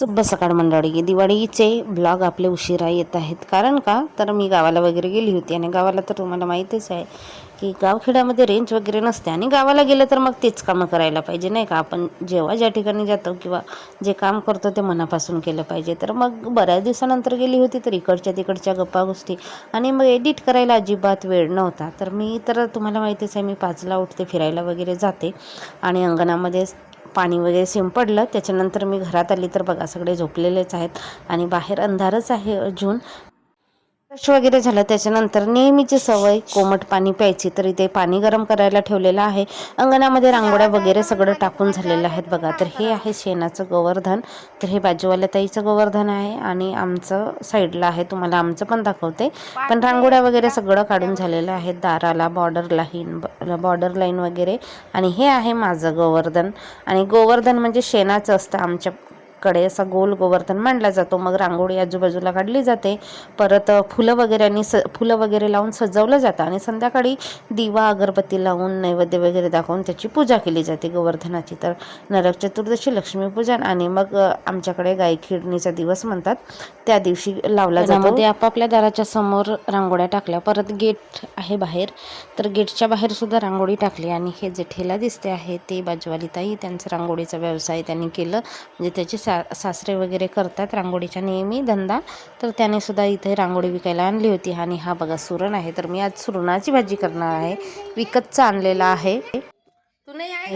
शुभ सकाळ मंडळी दिवाळीचे ब्लॉग आपले उशिरा येत आहेत. कारण का? तर मी गावाला वगैरे गेली होती आणि गावाला तर तुम्हाला माहितीच आहे की गावखेड्यामध्ये रेंज वगैरे नसते आणि गावाला गेलं तर मग तेच कामं करायला पाहिजे नाही का? आपण जेव्हा ज्या ठिकाणी जातो किंवा जे काम करतो ते मनापासून केलं पाहिजे. तर मग बऱ्याच दिवसानंतर गेली होती तर इकडच्या तिकडच्या गप्पा गोष्टी आणि मग एडिट करायला अजिबात वेळ नव्हता. तर मी तर तुम्हाला माहितीच आहे मी पाचला उठते फिरायला वगैरे जाते आणि अंगणामध्ये पाणी वगैरे शिंपडलं त्याच्यानंतर मी घरात आली तर बघा सगळे झोपलेलेच आहेत आणि बाहेर अंधारच आहे अजून. ब्रश वगैरे झालं त्याच्यानंतर नेहमीची सवय कोमट पाणी प्यायची तर इथे पाणी गरम करायला ठेवलेलं आहे. अंगणामध्ये रांगोळ्या वगैरे सगळं टाकून झालेलं आहेत बघा. तर हे आहे शेणाचं गोवर्धन. तर हे बाजूवाल्या ताईचं गोवर्धन आहे आणि आमचं साईडला आहे तुम्हाला आमचं पण दाखवते. पण रांगोळ्या वगैरे सगळं काढून झालेलं आहे दाराला बॉर्डर लाईन बॉर्डर लाईन वगैरे. आणि हे आहे माझं गोवर्धन. आणि गोवर्धन म्हणजे शेणाचं असतं आमच्या कडे असा गोल गोवर्धन मांडला जातो. मग रांगोळी आजूबाजूला काढली जाते. परत फुलं वगैरे आणि स फुलं वगैरे लावून सजवलं जातं आणि संध्याकाळी दिवा अगरबत्ती लावून नैवेद्य वगैरे दाखवून त्याची पूजा केली जाते गोवर्धनाची. तर नरक चतुर्दशी लक्ष्मीपूजन आणि मग आमच्याकडे गाय खिडणीचा दिवस म्हणतात. त्या दिवशी लावला जातो. ते आपापल्या दाराच्या समोर रांगोळ्या टाकल्या. परत गेट आहे बाहेर. तर गेटच्या बाहेर सुद्धा रांगोळी टाकली आणि हे जे ठेला दिसते आहे ते बाजूवाली ताई त्यांचा रांगोळीचा व्यवसाय त्यांनी केलं. म्हणजे त्याची सा सासरे वगैरे करतात रांगोळीचा नेहमी धंदा. तर त्याने सुद्धा इथे रांगोळी विकायला आणली होती. आणि हा बघा सुरण आहे. तर मी आज सुरणाची भाजी करणार आहे. विकतचा आणलेला आहे.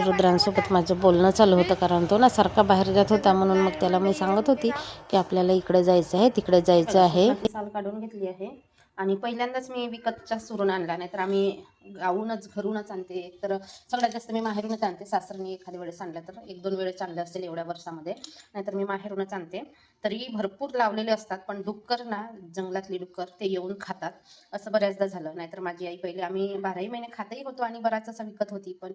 रुद्रांसोबत माझं बोलणं चालू होतं कारण तो ना सारखा बाहेर जात होता. म्हणून मग त्याला मी सांगत होती की आपल्याला इकडे जायचं आहे तिकडे जायचं आहे. साल काढून घेतली आहे. आणि पहिल्यांदाच मी विकतचा सुरून आणला नाही तर आम्ही गावूनच घरूनच आणते. तर सगळ्यात जास्त मी माहेरूनच आणते. सासरनी एखाद्या वेळेस आणलं तर एक दोन वेळेस आणलं असेल एवढ्या वर्षामध्ये. नाहीतर मी माहेरूनच आणते. तरी भरपूर लावलेले असतात पण डुक्कर ना जंगलातली डुक्कर ते येऊन खातात. असं बऱ्याचदा झालं. नाहीतर माझी आई पहिले आम्ही बाराही महिने खातही होतो आणि बराच असा विकत होती पण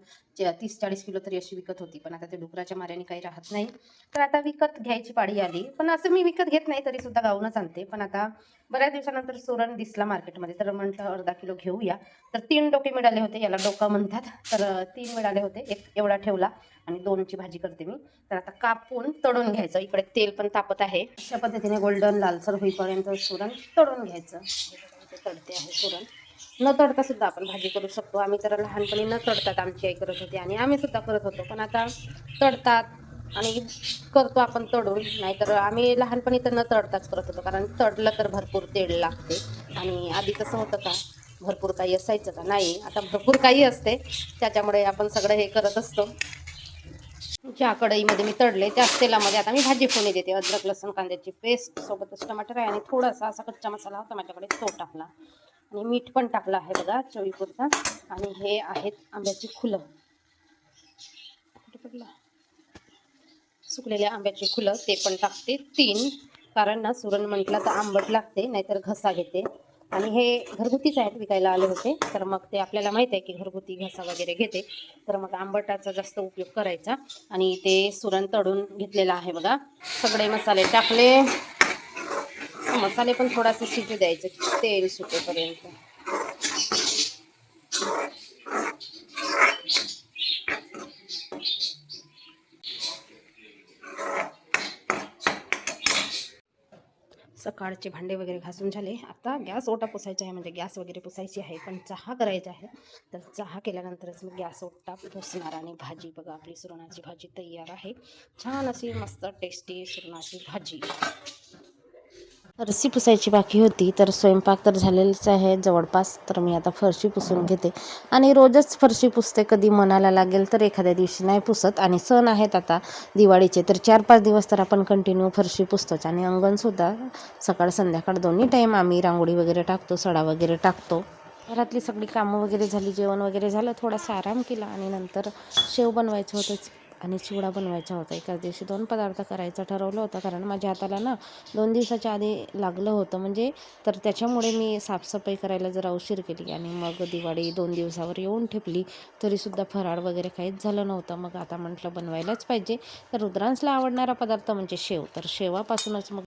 तीस चाळीस किलो तरी अशी विकत होती. पण आता ते डुकराच्या माऱ्याने काही राहत नाही. तर आता विकत घ्यायची पाळी आली. पण असं मी विकत घेत नाही तरी सुद्धा गावूनच आणते. पण आता बऱ्याच दिवसानंतर सुरण दिसला मार्केटमध्ये. तर म्हटलं अर्धा किलो घेऊया. तर तीन डोके मिळाले होते याला डोका म्हणतात. तर तीन मिळाले होते. एक एवढा ठेवला. आणि दोनची भाजी करते मी. तर आता कापून तळून घ्यायचं. इकडे तेल पण तापत आहे. अशा पद्धतीने गोल्डन लालसर होईपर्यंत सुरण तळून घ्यायचं. तळते आहे सुरण न तडता सुद्धा आपण भाजी करू शकतो. आम्ही तर लहानपणी न तडतात आमची आई करत होती आणि आम्ही सुद्धा करत होतो. पण आता तडतात आणि करतो आपण तडून नाहीतर आम्ही लहानपणी तर न तडताच करत होतो. कारण तडलं तर भरपूर तेल लागते. आणि आधी कसं होतं का? भरपूर काही असायचं का? नाही. आता भरपूर काही असते. त्याच्यामुळे आपण सगळं हे करत असतो. ज्या कढईमध्ये मी तडले त्याच तेलामध्ये आता मी भाजी फोडणी देते. अद्रक लसूण कांद्याची पेस्ट सोबतच टमाटर आहे आणि थोडासा असा कच्चा मसाला होता माझ्याकडे तो टाकला. आणि मीठ पण टाकलं आहे बघा चवीपुरता. आणि हे आहेत आंब्याची फुलं. सुकलेल्या आंब्याची फुलं ते पण टाकते. तीन. कारण ना सुरण म्हटलं तर आंबट लागते नाहीतर घसा घेते. आणि हे घरगुतीच आहेत विकायला आले होते. तर मग ते आपल्याला माहीत आहे की घरगुती घसा वगैरे घेते. तर मग आंबटाचा जास्त उपयोग करायचा. आणि ते सुरण तळून घेतलेलं आहे बघा. सगळे मसाले टाकले. मसाले पण थोडासे शिजू द्यायचे. तेल सुटेपर्यंत. सकाळचे भांडे वगैरे घासून झाले. आता गॅस ओटा पुसायचा आहे म्हणजे गॅस वगैरे पुसायची आहे पण चहा करायचा आहे. तर चहा केल्यानंतरच मग गॅस ओटा पुसणार आणि भाजी बघा आपली सुरणाची भाजी तयार आहे. छान अशी मस्त टेस्टी सुरणाची भाजी. फरशी पुसायची बाकी होती तर स्वयंपाक तर झालेलाच आहे. जवळपास तर मी आता फरशी पुसून घेते. आणि रोजच फरशी पुसते. कधी मनाला लागेल तर एखाद्या दिवशी नाही पुसत. आणि सण आहेत आता दिवाळीचे तर चार पाच दिवस तर आपण कंटिन्यू फरशी पुसतोच. आणि अंगणसुद्धा सकाळ संध्याकाळ दोन्ही टाईम आम्ही रांगोळी वगैरे टाकतो सडा वगैरे टाकतो. घरातली सगळी कामं वगैरे झाली जेवण वगैरे झालं थोडासा आराम केला आणि नंतर शेव बनवायचं होतं आणि चिवडा बनवायचा होता. एकाच दिवशी दोन पदार्थ करायचं ठरवलं होतं. कारण माझ्या हाताला ना दोन दिवसाच्या आधी लागलं होतं. म्हणजे तर त्याच्यामुळे मी साफसफाई करायला जरा उशीर केली आणि मग दिवाळी दोन दिवसावर येऊन ठेपली. तरीसुद्धा फराळ वगैरे काहीच झालं नव्हतं. मग आता म्हटलं बनवायलाच पाहिजे. तर रुद्रांसला आवडणारा पदार्थ म्हणजे शेव. तर शेवापासूनच मग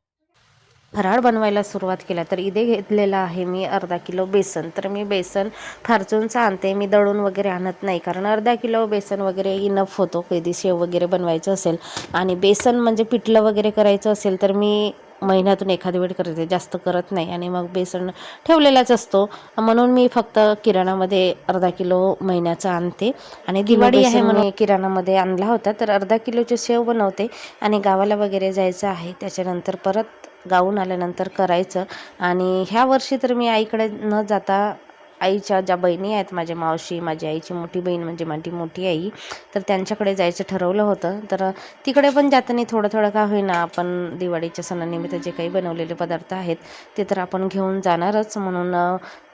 फराळ बनवायला सुरुवात केला तर इथे घेतलेला आहे मी अर्धा किलो बेसन. तर मी बेसन फारचूनचं आणते. मी दळून वगैरे आणत नाही कारण अर्धा किलो बेसन वगैरे इनफ होतो. कधी शेव वगैरे बनवायचं असेल आणि बेसन म्हणजे पिठलं वगैरे करायचं असेल तर मी महिन्यातून एखादी वेळ करते. जास्त करत नाही आणि मग बेसन ठेवलेलाच असतो. म्हणून मी फक्त किराणामध्ये अर्धा किलो महिन्याचं आणते. आणि दिवाळी आहे म्हणून किराणामध्ये आणला होता तर अर्धा किलोचे शेव बनवते आणि गावाला वगैरे जायचं आहे. त्याच्यानंतर परत गाऊन आल्यानंतर करायचं. आणि ह्या वर्षी तर मी आईकडे न जाता आईच्या ज्या बहिणी आहेत माझ्या मावशी माझी आईची मोठी बहीण म्हणजे माझी मोठी आई तर त्यांच्याकडे जायचं ठरवलं होतं. तर तिकडे पण जाताना थोडं थोडं का होईना आपण दिवाळीच्या सणानिमित्त जे काही बनवलेले पदार्थ आहेत ते तर आपण घेऊन जाणारच. म्हणून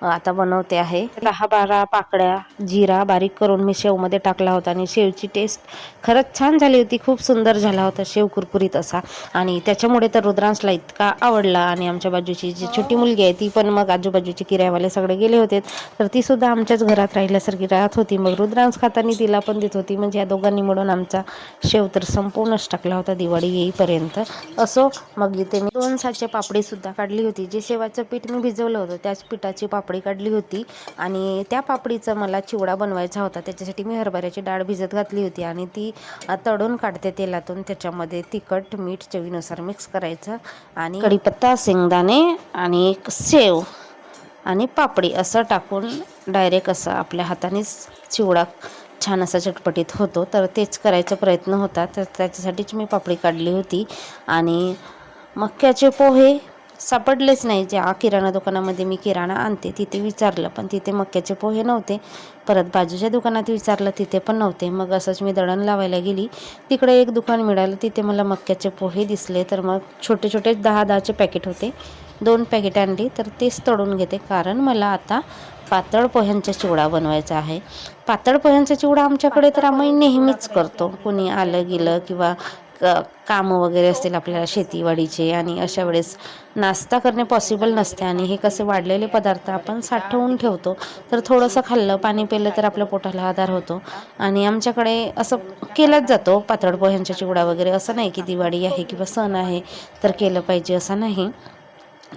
आता बनवते आहे. दहा बारा पाकड्या जिरा बारीक करून मी शेवमध्ये टाकला होता आणि शेवची टेस्ट खरंच छान झाली होती. खूप सुंदर झाला होता शेव कुरकुरीत असा. आणि त्याच्यामुळे तर रुद्रांशला इतका आवडला आणि आमच्या बाजूची जी छोटी मुलगी आहे ती पण मग आजूबाजूचे किरायवाले सगळे गेले होते. तर ती सुद्धा आमच्याच घरात राहिल्यासारखी राहत होती. मग रुद्रांश खातानी तिला पण देत होती. म्हणजे या दोघांनी मिळून आमचा शेव तर संपूर्णच टाकला होता दिवाळी येईपर्यंत. असो मग इथे मी दोन साचे पापडी सुद्धा काढली होती. जे शेवाचं पीठ मी भिजवलं होतं त्याच पिठाची पापडी काढली होती. आणि त्या पापडीचा मला चिवडा बनवायचा होता. त्याच्यासाठी मी हरभऱ्याची डाळ भिजत घातली होती. आणि ती तडून तळून काढते तेलातून. त्याच्यामध्ये तिखट मीठ चवीनुसार मिक्स करायचं. आणि कढीपत्ता शेंगदाणे आणि एक शेव. आणि पापडी असं टाकून डायरेक्ट असं आपल्या हातानेच चिवडा छान असा चटपटीत होतो. तर तेच करायचा प्रयत्न होता. तर त्याच्यासाठीच मी पापडी काढली होती. आणि मक्याचे पोहे सापडलेच नाही. ज्या किराणा दुकानामध्ये मी किराणा आणते तिथे विचारलं. पण तिथे मक्याचे पोहे नव्हते. परत बाजूच्या दुकानात विचारलं तिथे पण नव्हते. मग असंच मी दळण लावायला गेली. तिकडे एक दुकान मिळालं. तिथे मला मक्याचे पोहे दिसले. तर मग छोटे छोटे दहा दहाचे पॅकेट होते. दोन पॅकेट आणली तर तेच तळून घेते. कारण मला आता पातळ पोह्यांचा चिवडा बनवायचा आहे. पातळ पोह्यांचा चिवडा आमच्याकडे तर आम्ही नेहमीच करतो. कुणी आलं गेलं किंवा क कामं वगैरे असतील आपल्याला शेतीवाडीचे आणि अशा वेळेस नाश्ता करणे पॉसिबल नसते आणि हे कसे वाढलेले पदार्थ आपण साठवून ठेवतो. तर थोडंसं खाल्लं पाणी पिलं तर आपल्या पोटाला आधार होतो. आणि आमच्याकडे असं केलाच जातो. पातळ पोह्यांचा चिवडा वगैरे असं नाही की दिवाळी आहे किंवा सण आहे तर केलं पाहिजे असं नाही.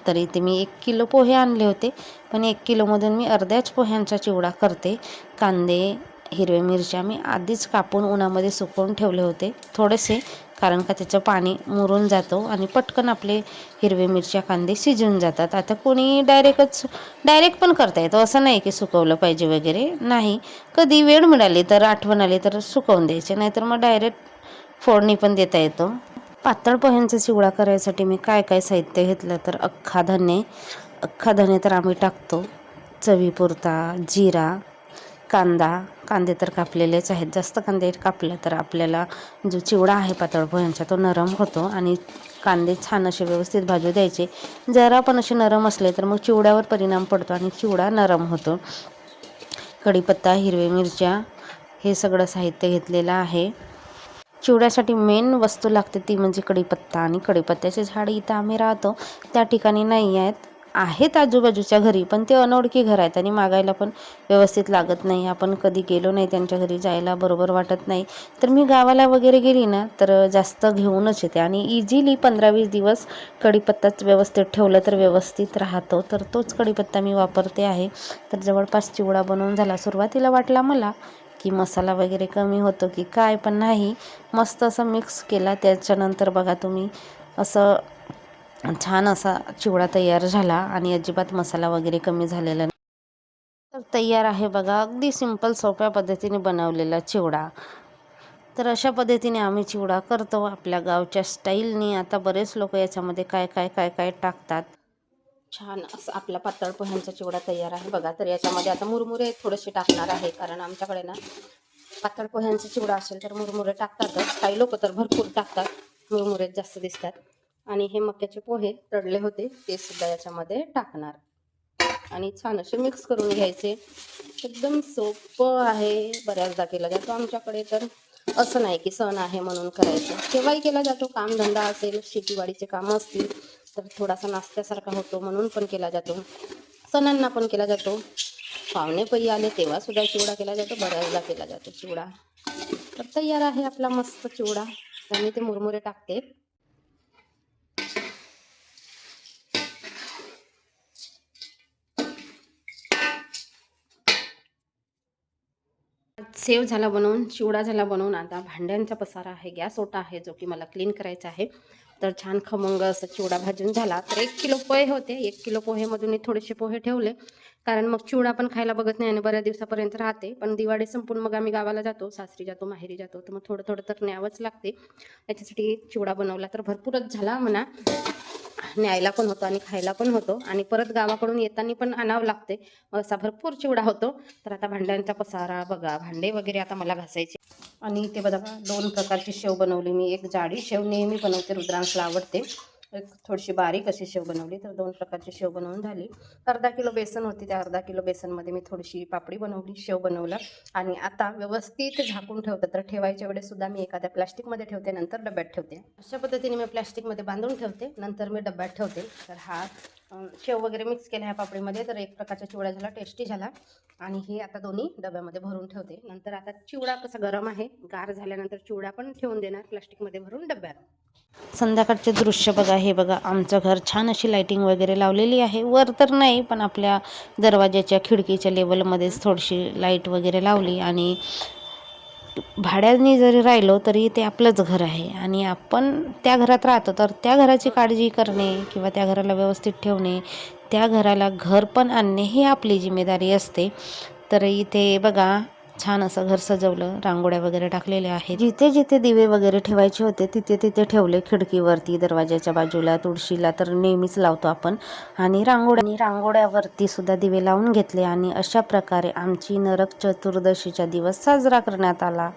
तर इथे मी एक किलो पोहे आणले होते. पण एक किलोमधून मी अर्ध्याच पोह्यांचा चिवडा करते. कांदे हिरव्या मिरच्या मी आधीच कापून उन्हामध्ये सुकवून ठेवले होते थोडेसे कारण का त्याचं पाणी मुरून जातो आणि पटकन आपले हिरवे मिरच्या कांदे शिजून जातात. आता कोणी डायरेक्टच डायरेक्ट पण करता येतं. असं नाही की सुकवलं पाहिजे वगैरे नाही. कधी वेळ मिळाली तर आठवण आली तर सुकवून द्यायचे. नाहीतर मग डायरेक्ट फोडणी पण देता येतो. पातळ पोह्यांचा चिवडा करायसाठी मी काय काय साहित्य घेतलं तर अख्खा धने अख्खा धने तर आम्ही टाकतो. चवीपुरता जिरा कांदा. कांदे तर कापलेलेच आहेत. जास्त कांदे कापलं तर आपल्याला जो चिवडा आहे पातळ पोह्यांचा तो नरम होतो आणि कांदे छान असे व्यवस्थित भाजू द्यायचे. जरा पण असे नरम असले तर मग चिवड्यावर परिणाम पडतो आणि चिवडा नरम होतो. कढीपत्ता हिरवे मिरच्या हे सगळं साहित्य घेतलेलं आहे. चिवड्यासाठी मेन वस्तू लागते ती म्हणजे कढीपत्ता आणि कढीपत्त्याचे झाड इथं आम्ही राहतो. त्या ठिकाणी नाही आहेत. आहेत आजूबाजूच्या घरी पण ते अनोळखी घर आहेत आणि मागायला पण व्यवस्थित लागत नाही. आपण कधी गेलो नाही त्यांच्या घरी जायला बरोबर वाटत नाही. तर मी गावाला वगैरे गेली ना तर जास्त घेऊनच येते. आणि इझिली पंधरा वीस दिवस कढीपत्ताच व्यवस्थित ठेवलं तर व्यवस्थित राहतो. तर तोच कढीपत्ता मी वापरते आहे. तर जवळपास चिवडा बनवून झाला. सुरुवातीला वाटला मला की मसाला वगैरे कमी होतो की काय पण नाही. मस्त असं मिक्स केला. त्याच्यानंतर बघा तुम्ही असं छान असा चिवडा तयार झाला आणि अजिबात मसाला वगैरे कमी झालेला तर तयार आहे बघा. अगदी सिंपल सोप्या पद्धतीने बनवलेला चिवडा. तर अशा पद्धतीने आम्ही चिवडा करतो आपल्या गावच्या स्टाईलनी आता बरेच लोक याच्यामध्ये काय काय काय काय टाकतात. छान असं आपला पातळ पोह्यांचा चिवडा तयार आहे. बघा तर याच्यामध्ये आता मुरमुरे थोडेसे टाकणार आहे कारण आमच्याकडे ना पातळ पोह्यांचा चिवडा असेल तर मुरमुरे टाकतातच काही लोक तर भरपूर टाकतात मुरमुरे जास्त दिसतात. आणि हे मक्याचे पोहे तडले होते ते सुद्धा याच्यामध्ये टाकणार. आणि छान असे मिक्स करून घ्यायचे. एकदम सोपं आहे बऱ्याचदा केला जातो. आमच्याकडे तर असं नाही की सण आहे म्हणून करायचं. केव्हाही केला जातो कामधंदा असेल शेतीवाडीचे कामं असतील तर थोडासा नाश्त्यासारखा होतो म्हणून पण केला जातो. सणांना पण केला जातो. पाहुणे पै आले तेव्हा सुद्धा चिवडा केला जातो बऱ्याचदा केला जातो चिवडा. तर तयार आहे आपला मस्त चिवडा. आणि ते मुरमुरे टाकते. सेव झाला बनवून चिवडा झाला बनवून आता भांड्यांचा पसारा आहे गॅस ओटा आहे जो की मला क्लीन करायचा आहे. तर छान खमंग असं चिवडा भाजून झाला. तर एक किलो पोहे होते. एक किलो पोहेमधून मी थोडेसे पोहे ठेवले. कारण मग चिवडा पण खायला बघत नाही आणि बऱ्याच दिवसापर्यंत राहते. पण दिवाळी संपून मग आम्ही गावाला जातो. सासरी जातो माहेरी जातो. तर मग थोडं थोडं तर न्यावंच लागते. याच्यासाठी चिवडा बनवला तर भरपूरच झाला म्हणा. न्यायला पण होतो आणि खायला पण होतो. आणि परत गावाकडून येताना पण आणावं लागते. असा भरपूर चिवडा होतो. तर आता भांड्यांचा पसारा बघा. भांडे वगैरे आता मला घासायचे. आणि ते बघा दोन प्रकारची शेव बनवली मी. एक जाडी शेव नेहमी बनवते. रुद्रांशला आवडते. एक थोडीशी बारीक अशी शेव बनवली तर दोन प्रकारची शेव बनवून झाली. अर्धा किलो बेसन होती त्या अर्धा किलो बेसनमध्ये मी थोडीशी पापडी बनवली शेव बनवला. आणि आता व्यवस्थित झाकून ठेवतं तर ठेवायच्या वेळेस सुद्धा मी एखाद्या प्लास्टिकमध्ये ठेवते नंतर डब्यात ठेवते. अशा पद्धतीने मी प्लास्टिकमध्ये बांधून ठेवते नंतर मी डब्यात ठेवते. तर हा शेव वगैरे मिक्स केला ह्या पापडीमध्ये तर एक प्रकारचा चिवडा झाला टेस्टी झाला. आणि हे आता दोन्ही डब्यामध्ये भरून ठेवते. नंतर आता चिवडा कसा गरम आहे गार झाल्यानंतर चिवडा पण ठेवून देणार प्लास्टिकमध्ये भरून डब्यात. संध्याकाळचे दृश्य बघा हे बघा आमचं घर छान अशी लाईटिंग वगैरे लावलेली आहे. वर तर नाही पण आपल्या दरवाज्याच्या खिडकीच्या लेवलमध्येच थोडीशी लाइट वगैरे लावली आणि भाड्याने जरी राहिलो तरी ते आपलंच घर आहे. आणि आपण त्या घरात राहतो तर त्या घराची काळजी करणे किंवा त्या घराला व्यवस्थित ठेवणे त्या घराला घर पण आणणे ही आपली जिम्मेदारी असते. तर इथे बघा छान असं घर सजवलं रांगोळ्या वगैरे टाकलेल्या आहेत. जिथे जिथे दिवे वगैरे ठेवायचे होते तिथे तिथे ठेवले खिडकीवरती दरवाजाच्या बाजूला तुळशीला तर नेहमीच लावतो आपण. आणि रांगोळ्या आणि रांगोळ्यावरती सुद्धा दिवे लावून घेतले आणि अशा प्रकारे आमची नरक चतुर्दशीचा दिवस साजरा करण्यात आला.